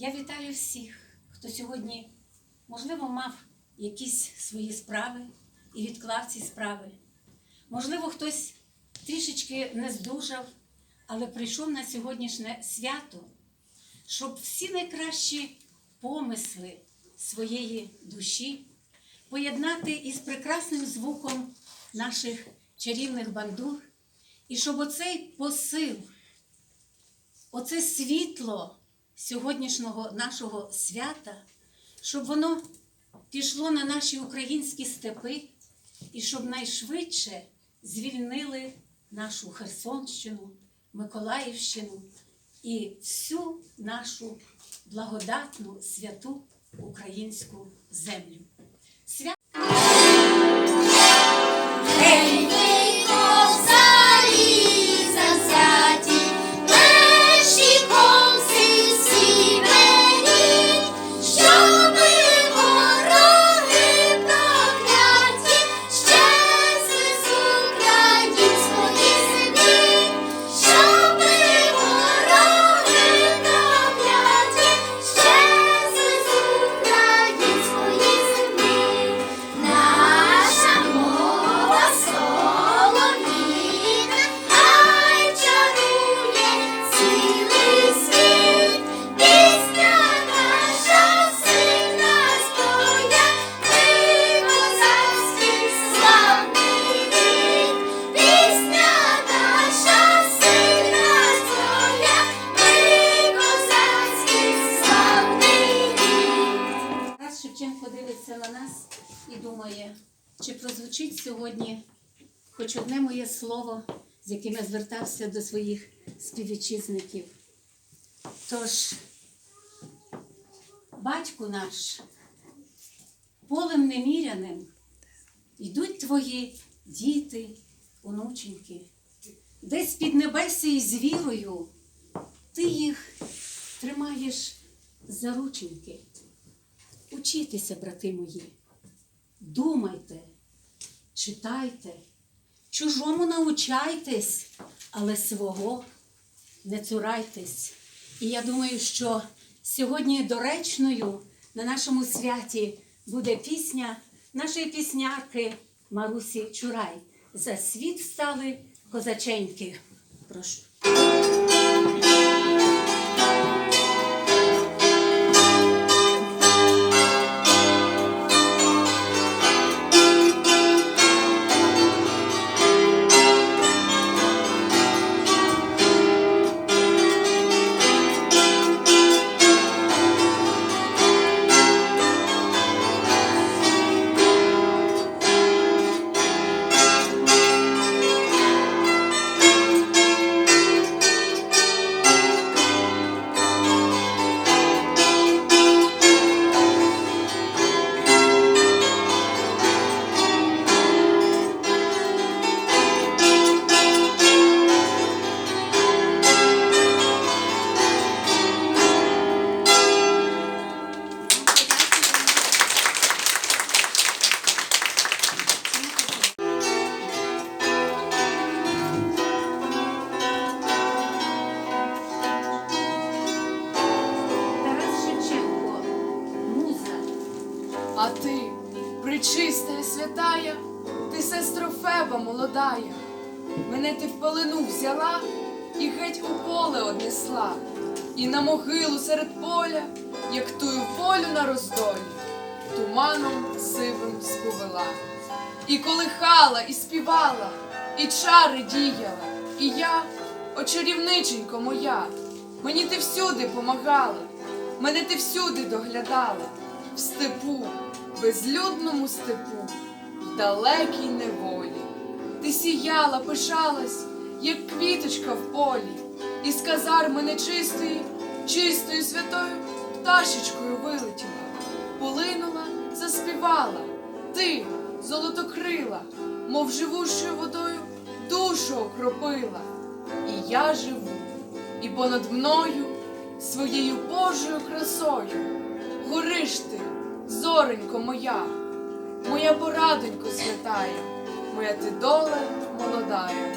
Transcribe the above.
Я вітаю всіх, хто сьогодні, можливо, мав якісь свої справи і відклав ці справи. Можливо, хтось трішечки не здужав, але прийшов на сьогоднішнє свято, щоб всі найкращі помисли своєї душі поєднати із прекрасним звуком наших чарівних бандур, і щоб оцей посил, оце світло сьогоднішнього нашого свята, щоб воно пішло на наші українські степи, і щоб найшвидше звільнили нашу Херсонщину, Миколаївщину і всю нашу благодатну святу українську землю. Чи прозвучить сьогодні хоч одне моє слово, з яким я звертався до своїх співвітчизників. Тож, батьку наш, полем неміряним, йдуть твої діти, онученьки, десь під небесі і з вірою ти їх тримаєш за рученьки. Учітеся, брати мої, думайте, читайте, чужому научайтесь, але свого не цурайтесь. І я думаю, що сьогодні доречною на нашому святі буде пісня нашої піснярки Марусі Чурай. За світ стали козаченьки. Прошу. А ти, причистая святая, ти сестро Феба молодая, мене ти в пелену взяла і геть у поле однесла, і на могилу серед поля, як тую полю на роздолі, туманом сивим сповела. І колихала, і співала, і чари діяла, і я, очарівниченько моя, мені ти всюди помагала, мене ти всюди доглядала, в степу, безлюдному степу, в далекій неволі. Ти сіяла, пишалась, як квіточка в полі, і з казарми нечистої, чистою святою пташечкою вилетіла, полинула, заспівала, ти, золотокрила, мов живущою водою душу окропила. І я живу, і понад мною своєю Божою красою гориш ти, зоренько моя, моя порадонько святая, моя ти доле молодая.